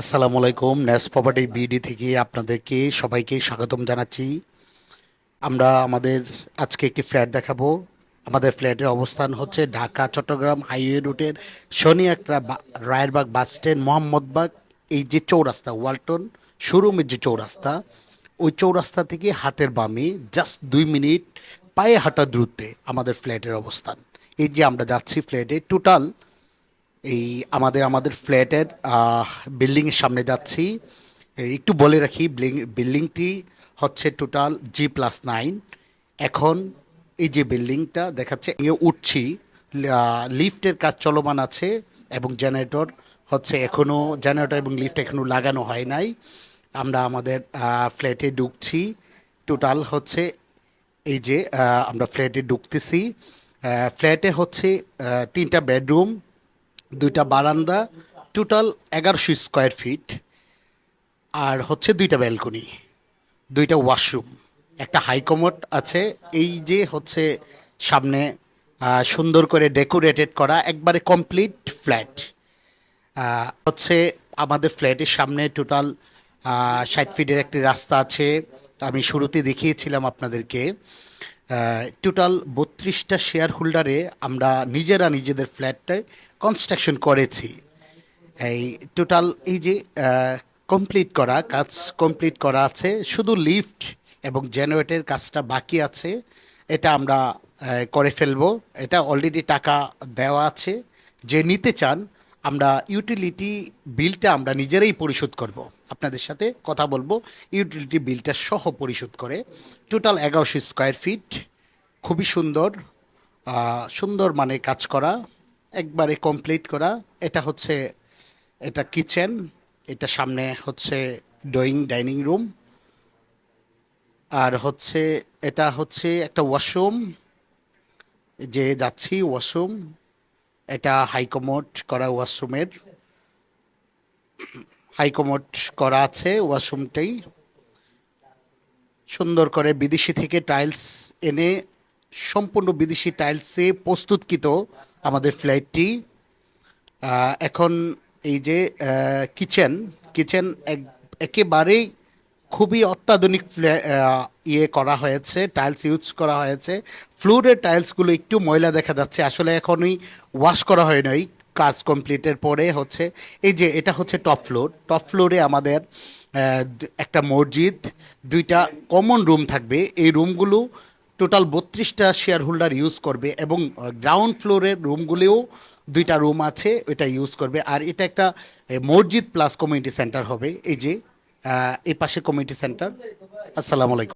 আসসালামু আলাইকুম ন্যাস property BD থেকে আপনাদেরকে সবাইকে স্বাগতম জানাচ্ছি। আমরা আমাদের আজকে একটি ফ্ল্যাট দেখাবো। আমাদের ফ্ল্যাটের অবস্থান হচ্ছে ঢাকা, চট্টগ্রাম হাইওয়ে রুটের শনি একটা রায়েরবাগ বাস স্ট্যান্ড, মোহাম্মদবাগ, এই যে চৌরাস্তা, ওয়ালটন শোরুমের যে চৌরাস্তা, ওই চৌরাস্তা থেকে হাতের বামে জাস্ট দুই মিনিট পায়ে হাঁটা দূরত্বে আমাদের ফ্ল্যাটের অবস্থান। এই যে আমরা যাচ্ছি ফ্ল্যাটে, টোটাল এই আমাদের আমাদের ফ্ল্যাটের বিল্ডিংয়ের সামনে যাচ্ছি। একটু বলে রাখি, বিল্ডিং, বিল্ডিংটি হচ্ছে টোটাল জি প্লাস নাইন এখন এই যে বিল্ডিংটা দেখাচ্ছে উঠছি লিফটের কাজ চলমান আছে এবং জেনারেটর হচ্ছে এখনও জেনারেটর এবং লিফট এখনও লাগানো হয় নাই। আমরা আমাদের ফ্ল্যাটে ঢুকছি। টোটাল হচ্ছে এই যে আমরা ফ্ল্যাটে ঢুকতেছি। ফ্ল্যাটে হচ্ছে তিনটা বেডরুম দুইটা বারান্দা টোটাল এগারোশো স্কোয়ার ফিট আর হচ্ছে দুইটা ব্যালকনি দুইটা ওয়াশরুম একটা হাইকমোড আছে। এই যে হচ্ছে সামনে সুন্দর করে ডেকোরেটেড করা, একবারে কমপ্লিট ফ্ল্যাট হচ্ছে আমাদের ফ্ল্যাটের সামনে টোটাল ষাট ফিটের একটি রাস্তা আছে। আমি শুরুতে দেখিয়েছিলাম আপনাদেরকে। টোটাল বত্রিশটা শেয়ার হোল্ডারে আমরা নিজেরা নিজেদের ফ্ল্যাটটায় কনস্ট্রাকশন করেছি। এই টোটাল এই যে কমপ্লিট করা, কাজ কমপ্লিট করা আছে, শুধু লিফট এবং জেনারেটের কাজটা বাকি আছে, এটা আমরা করে ফেলব। এটা অলরেডি টাকা দেওয়া আছে। যে নিতে চান আমরা ইউটিলিটি বিলটা আমরা নিজেরাই পরিশোধ করব। আপনাদের সাথে কথা বলব। ইউটিলিটি বিলটা সহ পরিশোধ করে। টোটাল এগারোশো স্কোয়ার ফিট খুবই সুন্দর সুন্দর মানে কাজ করা, একবারে কমপ্লিট করা। এটা হচ্ছে, এটা কিচেন এটা সামনে হচ্ছে ড্রয়িং ডাইনিং রুম আর হচ্ছে, এটা হচ্ছে একটা ওয়াশরুম যে যাচ্ছি ওয়াশরুম এটা হাইকমোড করা ওয়াশরুমের। হাইকমোড করা আছে ওয়াশরুমটাই। সুন্দর করে বিদেশি থেকে টাইলস এনে সম্পূর্ণ বিদেশি টাইলসে প্রস্তুতকৃত আমাদের ফ্ল্যাটটি। এখন এই যে কিচেন কিচেন একেবারেই খুবই অত্যাধুনিক ইয়ে করা হয়েছে টাইলস ইউজ করা হয়েছে। ফ্লোরের টাইলসগুলো একটু ময়লা দেখা যাচ্ছে, আসলে এখনই ওয়াশ করা হয় নাই, কাজ কমপ্লিটের পরে হচ্ছে, এই যে এটা হচ্ছে টপ ফ্লোর টপ ফ্লোরে আমাদের একটা মসজিদ, দুইটা কমন রুম থাকবে। এই রুমগুলো টোটাল বত্রিশটা শেয়ার হোল্ডার ইউজ করবে এবং গ্রাউন্ড ফ্লোরের রুমগুলিও দুইটা রুম আছে এটা ইউজ করবে। আর এটা একটা মসজিদ প্লাস কমিউনিটি সেন্টার হবে। এই যে এই পাশে কমিউনিটি সেন্টার আসসালামু আলাইকুম।